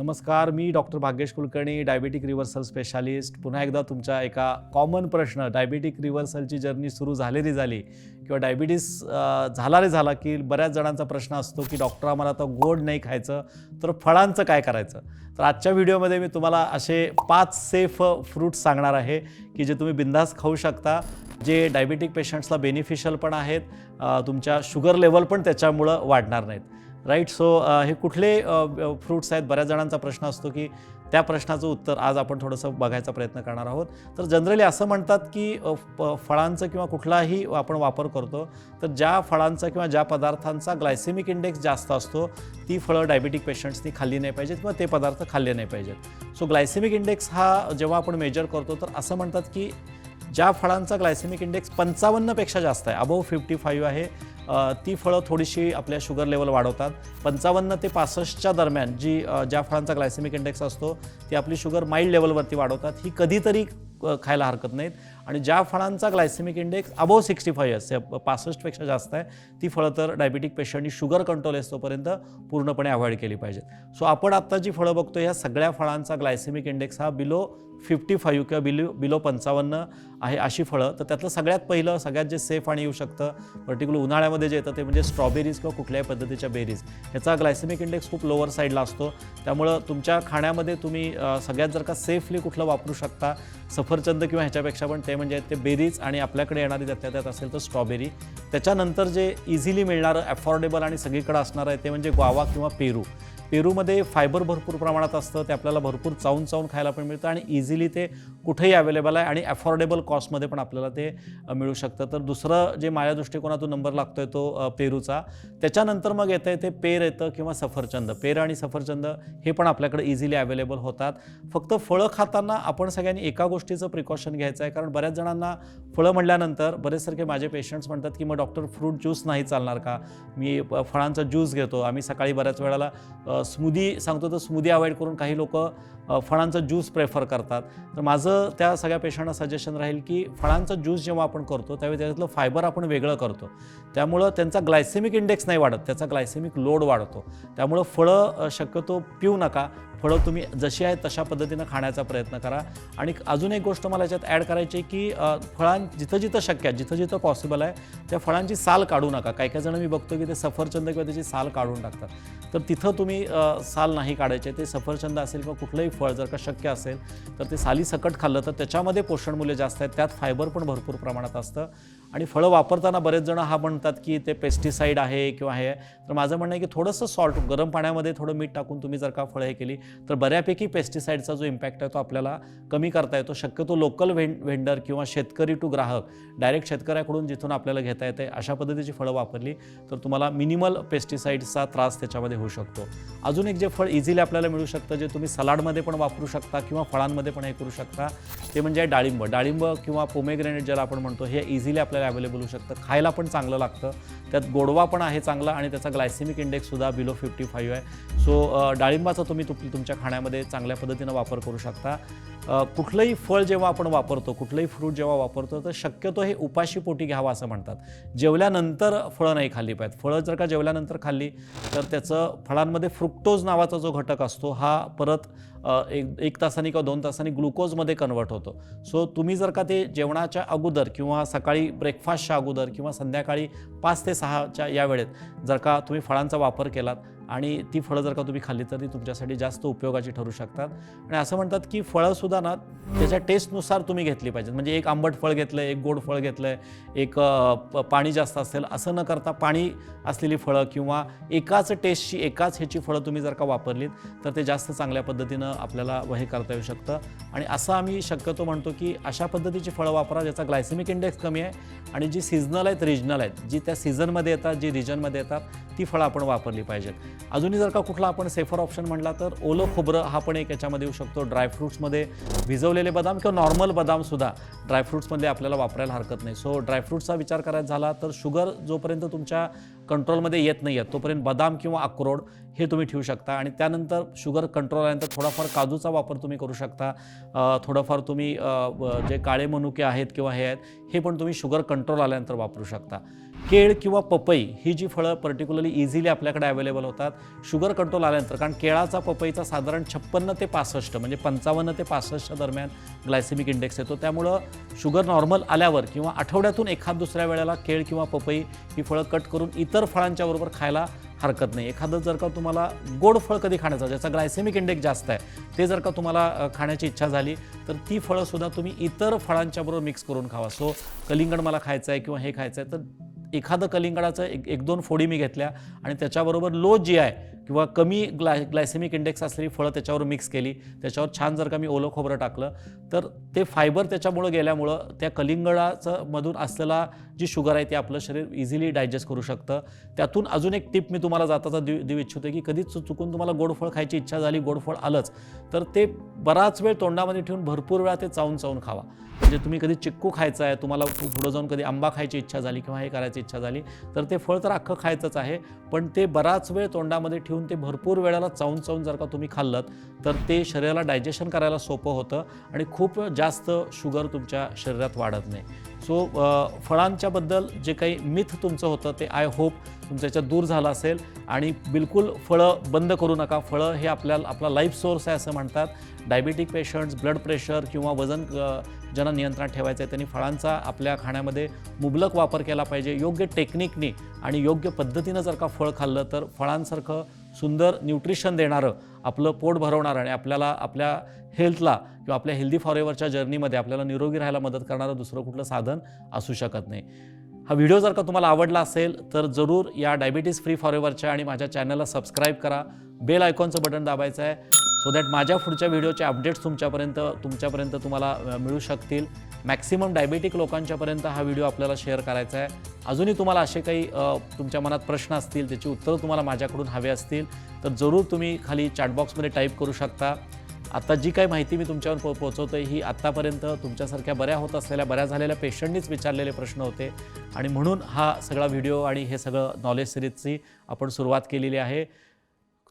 नमस्कार मी doctor Bhagyesh Kulkarni diabetic reversal specialist. पुन्हा एकदा तुमच्या एका कॉमन प्रश्न डायबेटिक रिव्हर्सलची जर्नी सुरू झालेली झाली किंवा डायबिटीस झाला रे झाला की बऱ्याच जणांचा प्रश्न असतो की डॉक्टर आम्हाला आता गोड नाही खायचं तर फळांचं काय करायचं? तर आजच्या व्हिडिओमध्ये मी तुम्हाला असे पाच सेफ फ्रूट्स सांगणार आहे की जे तुम्ही बिंदास खाऊ शकता जे डायबेटिक पेशंट्सला बेनिफिशियल पण आहेत तुमच्या शुगर लेवल पण त्याच्यामुळं वाढणार नाहीत. राईट सो uh, हे कुठले फ्रूट्स आहेत? बऱ्याच जणांचा प्रश्न असतो की त्या प्रश्नाचं उत्तर आज आपण थोडंसं बघायचा प्रयत्न करणार आहोत. तर जनरली असं म्हणतात की प- फळांचं किंवा कुठलाही आपण वापर करतो तर ज्या फळांचा किंवा ज्या पदार्थांचा ग्लायसेमिक इंडेक्स जास्त असतो ती फळं डायबेटिक पेशंट्सनी खाल्ली नाही पाहिजेत किंवा ते पदार्थ खाल्ले नाही पाहिजेत. सो ग्लायसेमिक इंडेक्स हा जेव्हा आपण मेजर करतो तर असं म्हणतात की ज्या फळांचा ग्लायसेमिक इंडेक्स पंचावन्नपेक्षा जास्त आहे अबव फिफ्टी फाईव्ह आहे ती फळं थोडीशी आपल्या शुगर लेवल वाढवतात. पंचावन्न ते पासष्टच्या दरम्यान जी ज्या फळांचा ग्लायसेमिक इंडेक्स असतो ती आपली शुगर माइल्ड लेवलवरती वाढवतात. ही कधीतरी खायला हरकत नाहीत. आणि ज्या फळांचा glycemic index above sixty five पासष्टपेक्षा जास्त आहे ती फळं तर डायबिटिक पेशंटनी शुगर कंट्रोल असतोपर्यंत पूर्णपणे अवॉइड केली पाहिजेत. सो आपण आत्ता जी फळं बघतो ह्या सगळ्या फळांचा ग्लायसेमिक इंडेक्स हा बिलो फिफ्टी फाईव्ह किंवा बिलो बिलो पंचावन्न आहे अशी फळं. तर त्यातलं सगळ्यात पहिलं सगळ्यात जे सेफ आणि येऊ शकतं पर्टिक्युलर उन्हाळ्यामध्ये जे येतं ते म्हणजे स्ट्रॉबेरीज किंवा कुठल्याही पद्धतीच्या बेरीज ह्याचा ग्लायसेमिक इंडेक्स खूप लोअर साईडला असतो. त्यामुळं तुमच्या खाण्यामध्ये तुम्ही सगळ्यात जर का सेफली कुठलं वापरू शकता सफरचंद किंवा ह्याच्यापेक्षा पण ते म्हणजे ते बेरीज आणि आपल्याकडे येणारी त्यातल्या त्यात असेल तर स्ट्रॉबेरी. त्याच्यानंतर जे इझिली मिळणारं अफोर्डेबल आणि सगळीकडे असणारं आहे ते म्हणजे ग्वावा किंवा पेरू. पेरूमध्ये फायबर भरपूर प्रमाणात असतं ते आपल्याला भरपूर चावून चावून खायला पण मिळतं आणि इझिली ते कुठेही अवेलेबल आहे आणि अफोर्डेबल कॉस्टमध्ये पण आपल्याला ते मिळू शकतं. तर दुसरं जे माझ्या दृष्टिकोनातून नंबर लागतोय तो पेरूचा त्याच्यानंतर मग येतं ते पेर येतं किंवा सफरचंद. पेर आणि सफरचंद हे पण आपल्याकडे इझिली अवेलेबल होतात. फक्त फळं खाताना आपण सगळ्यांनी एका गोष्टीचं प्रिकॉशन घ्यायचं आहे. कारण बऱ्याच जणांना फळं म्हटल्यानंतर बरेचसारखे माझे पेशंट्स म्हणतात की मग डॉक्टर फ्रूट ज्यूस नाही चालणार का? मी फळांचा ज्यूस घेतो. आम्ही सकाळी बऱ्याच वेळेला स्मूदी सांगतो तर स्मूदी अवॉइड करून काही लोक फळांचा ज्यूस प्रेफर करतात. तर माझं त्या सगळ्या पेशंटना सजेशन राहील की फळांचा ज्यूस जेव्हा आपण करतो त्यावेळी त्याच्यातलं फायबर आपण वेगळं करतो. त्यामुळं त्यांचा ग्लायसेमिक इंडेक्स नाही वाढत त्याचा ग्लायसेमिक लोड वाढतो. त्यामुळं फळं शक्यतो पिऊ नका. फळं तुम्ही जशी आहेत तशा पद्धतीनं खाण्याचा प्रयत्न करा. आणि अजून एक गोष्ट मला याच्यात ॲड करायची आहे की फळां जिथं जिथं शक्य आहे जिथं जिथं पॉसिबल आहे त्या फळांची साल काढू नका. काही काही जण मी बघतो की ते सफरचंद किंवा त्याची साल काढून टाकतात. तर तिथं तुम्ही साल नाही काढायचे ते सफरचंद असेल किंवा कुठलंही फळ जर का शक्य असेल तर ते साली सकट खाल्लं तर त्याच्यामध्ये पोषण मूल्य जास्त आहेत त्यात फायबर पण भरपूर प्रमाणात असतं. आणि फळं वापरताना बरेच जण हा म्हणतात की ते पेस्टिसाईड आहे किंवा हे आहे. तर माझं म्हणणं आहे की थोडंसं सॉल्ट गरम पाण्यामध्ये थोडं मीठ टाकून तुम्ही जर का फळं हे केली तर बऱ्यापैकी पेस्टिसाईडचा जो इम्पॅक्ट आहे तो आपल्याला कमी करता येतो. शक्यतो लोकल व्हें व्हेंडर किंवा शेतकरी टू ग्राहक डायरेक्ट शेतकऱ्याकडून जिथून आपल्याला घेता येते अशा पद्धतीची फळं वापरली तर तुम्हाला मिनिमल पेस्टिसाईडचा त्रास त्याच्यामध्ये होऊ शकतो. अजून एक जे फळ इझिली आपल्याला मिळू शकतं जे तुम्ही सलाडमध्ये पण वापरू शकता किंवा फळांमध्ये पण हे करू शकता ते म्हणजे डाळिंब. डाळिंब किंवा पोमेग्रेनेट ज्याला आपण म्हणतो हे इझिली आपल्याला अवेलेबल होऊ शकतं. खायला पण चांगलं लागतं. त्यात गोडवा पण आहे चांगला आणि त्याचा ग्लायसेमिक इंडेक्ससुद्धा बिलो फिफ्टी फाईव्ह आहे. सो डाळिंबाचा तुम्ही तुम तुमच्या खाण्यामध्ये चांगल्या पद्धतीनं वापर करू शकता. कुठलंही फळ जेव्हा आपण वापरतो कुठलंही फ्रूट जेव्हा वापरतो तर शक्यतो हे उपाशी पोटी घ्यावं असं म्हणतात. जेवल्यानंतर फळं नाही खाल्ली पाहिजेत. फळं जर का जेवल्यानंतर खाल्ली तर त्याचं फळांमध्ये फ्रुक्टोज नावाचा जो घटक असतो हा परत एक एक तासाने किंवा दोन तासांनी ग्लुकोजमध्ये कन्वर्ट होतो. सो तुम्ही जर का ते जेवणाच्या अगोदर किंवा सकाळी ब्रेकफास्टच्या अगोदर किंवा संध्याकाळी पाच ते सहाच्या या वेळेत जर का तुम्ही फळांचा वापर केलात आणि ती फळं जर का तुम्ही खाल्ली तर ती तुमच्यासाठी जास्त उपयोगाची ठरू शकतात. आणि असं म्हणतात की फळंसुद्धा ना त्याच्या टेस्टनुसार तुम्ही घेतली पाहिजेत. म्हणजे एक आंबट फळ घेतलं एक गोड फळ घेतलं एक पाणी जास्त असेल असं न करता पाणी असलेली फळं किंवा एकाच टेस्टची एकाच ह्याची फळं तुम्ही जर का वापरलीत तर ते जास्त चांगल्या पद्धतीनं आपल्याला हे करता येऊ शकतं. आणि असं आम्ही शक्यतो म्हणतो की अशा पद्धतीची फळं वापरा ज्याचा ग्लायसेमिक इंडेक्स कमी आहे आणि जी सिजनल आहेत रिजनल आहेत जी त्या सीझनमध्ये येतात जी रिजनमध्ये येतात ती फळं आपण वापरली पाहिजेत. अजूनही जर का कुठला आपण सेफर ऑप्शन म्हटला तर ओलं खोबरं हा पण एक याच्यामध्ये येऊ शकतो. ड्रायफ्रुट्समध्ये भिजवलेले बदाम किंवा नॉर्मल बदामसुद्धा ड्रायफ्रुट्समध्ये आपल्याला वापरायला हरकत नाही. सो ड्रायफ्रुट्सचा विचार करायचा झाला तर शुगर जोपर्यंत तुमच्या कंट्रोलमध्ये येत नाही आहेत तोपर्यंत बदाम किंवा अक्रोड हे तुम्ही ठेवू शकता. आणि त्यानंतर शुगर कंट्रोल आल्यानंतर थोडाफार काजूचा वापर तुम्ही करू शकता. थोडंफार तुम्ही जे काळे मनुके आहेत किंवा हे आहेत हे पण तुम्ही शुगर कंट्रोल आल्यानंतर वापरू शकता. केळ किंवा पपई ही जी फळं पर्टिक्युलरली इझिली आपल्याकडे अवेलेबल होतात शुगर कंट्रोल आल्यानंतर कारण केळाचा पपईचा साधारण छप्पन्न ते पासष्ट म्हणजे पंचावन्न ते पासष्टच्या दरम्यान ग्लायसेमिक इंडेक्स येतो. त्यामुळं शुगर नॉर्मल आल्यावर किंवा आठवड्यातून एखाद दुसऱ्या वेळेला केळ किंवा पपई ही फळं कट करून इतर फळांच्या बरोबर खायला हरकत नाही. एखादं जर का तुम्हाला गोड फळ कधी खाण्याचं ज्याचा ग्लायसेमिक इंडेक्स जास्त आहे ते जर का तुम्हाला खाण्याची इच्छा झाली तर ती फळंसुद्धा तुम्ही इतर फळांच्या बरोबर मिक्स करून खावा. सो कलिंगड मला खायचं आहे किंवा हे खायचं आहे तर एखादं कलिंगडाचं एक एक दोन फोडी मी घेतल्या आणि त्याच्याबरोबर लो जी आहे किंवा कमी ग्लाय ग्लायसेमिक इंडेक्स असलेली फळं त्याच्यावर मिक्स केली त्याच्यावर छान जर का मी ओलं खोबरं टाकलं तर ते फायबर त्याच्यामुळं गेल्यामुळं त्या कलिंगडाचं मधून असलेला जी शुगर आहे ते आपलं शरीर इझिली डायजेस्ट करू शकतं. त्यातून अजून एक टिप मी तुम्हाला जाताचा देऊ देऊ इच्छितो की कधीच चुकून तुम्हाला गोड फळ खायची इच्छा झाली गोड फळ आलंच तर ते बराच वेळ तोंडामध्ये ठेवून भरपूर वेळा ते चावून चावून खावा. म्हणजे तुम्ही कधी चिक्कू खायचा आहे तुम्हाला पुढं जाऊन कधी आंबा खायची इच्छा झाली किंवा हे करायची इच्छा झाली तर ते फळ तर अख्खं खायचंच आहे पण ते बराच वेळ तोंडामध्ये ठेवून ते भरपूर वेळेला चावून चावून जर का तुम्ही खाल्लं तर ते शरीराला डायजेशन करायला सोपं होतं आणि खूप जास्त शुगर तुमच्या शरीरात वाढत नाही. सो फळांच्याबद्दल जे काही मिथ तुमचं होतं ते आय होप तुमच्या याच्यात दूर झालं असेल. आणि बिलकुल फळं बंद करू नका. फळं हे आपल्याला आपला लाईफ सोर्स आहे असं म्हणतात. डायबिटिक पेशंट्स ब्लड प्रेशर किंवा वजन ज्यांना नियंत्रणात ठेवायचं आहे त्यांनी फळांचा आपल्या खाण्यामध्ये मुबलक वापर केला पाहिजे. योग्य टेक्निकनी आणि योग्य पद्धतीनं जर का फळ खाल्लं तर फळांसारखं सुंदर न्यूट्रिशन देणारं आपलं पोट भरवणारं आणि आपल्याला आपल्या हेल्थला किंवा आपल्या हेल्दी फॉरेवरच्या जर्नीमध्ये आपल्याला निरोगी राहायला मदत करणारं दुसरं कुठलं साधन असू शकत नाही. हा व्हिडिओ जर का तुम्हाला आवडला असेल तर जरूर या डायबिटीज फ्री फॉरेवरच्या आणि माझ्या चॅनलला सबस्क्राईब करा. बेल आयकॉनचं बटन दाबायचं आहे सो दॅट माझ्या पुढच्या व्हिडिओचे अपडेट्स तुमच्यापर्यंत तुमच्यापर्यंत तुम्हाला मिळू शकतील. मॅक्सिमम डायबेटिक लोकांच्यापर्यंत हा व्हिडिओ आपल्याला शेअर करायचा आहे. अजूनही तुम्हाला असे काही तुमच्या मनात प्रश्न असतील त्याची उत्तरं तुम्हाला माझ्याकडून हवे असतील तर जरूर तुम्ही खाली चॅटबॉक्समध्ये टाईप करू शकता. आता जी काही माहिती मी तुमच्यावर पो पोहोचवतो ही आत्तापर्यंत तुमच्यासारख्या बऱ्या होत असलेल्या बऱ्या झालेल्या पेशंटनीच विचारलेले प्रश्न होते. आणि म्हणून हा सगळा व्हिडिओ आणि हे सगळं नॉलेज सिरीजची आपण सुरुवात केलेली आहे.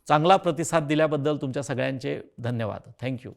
चांगला प्रतिसाद दिल्याबद्दल तुमच्या सगळ्यांचे धन्यवाद. थँक्यू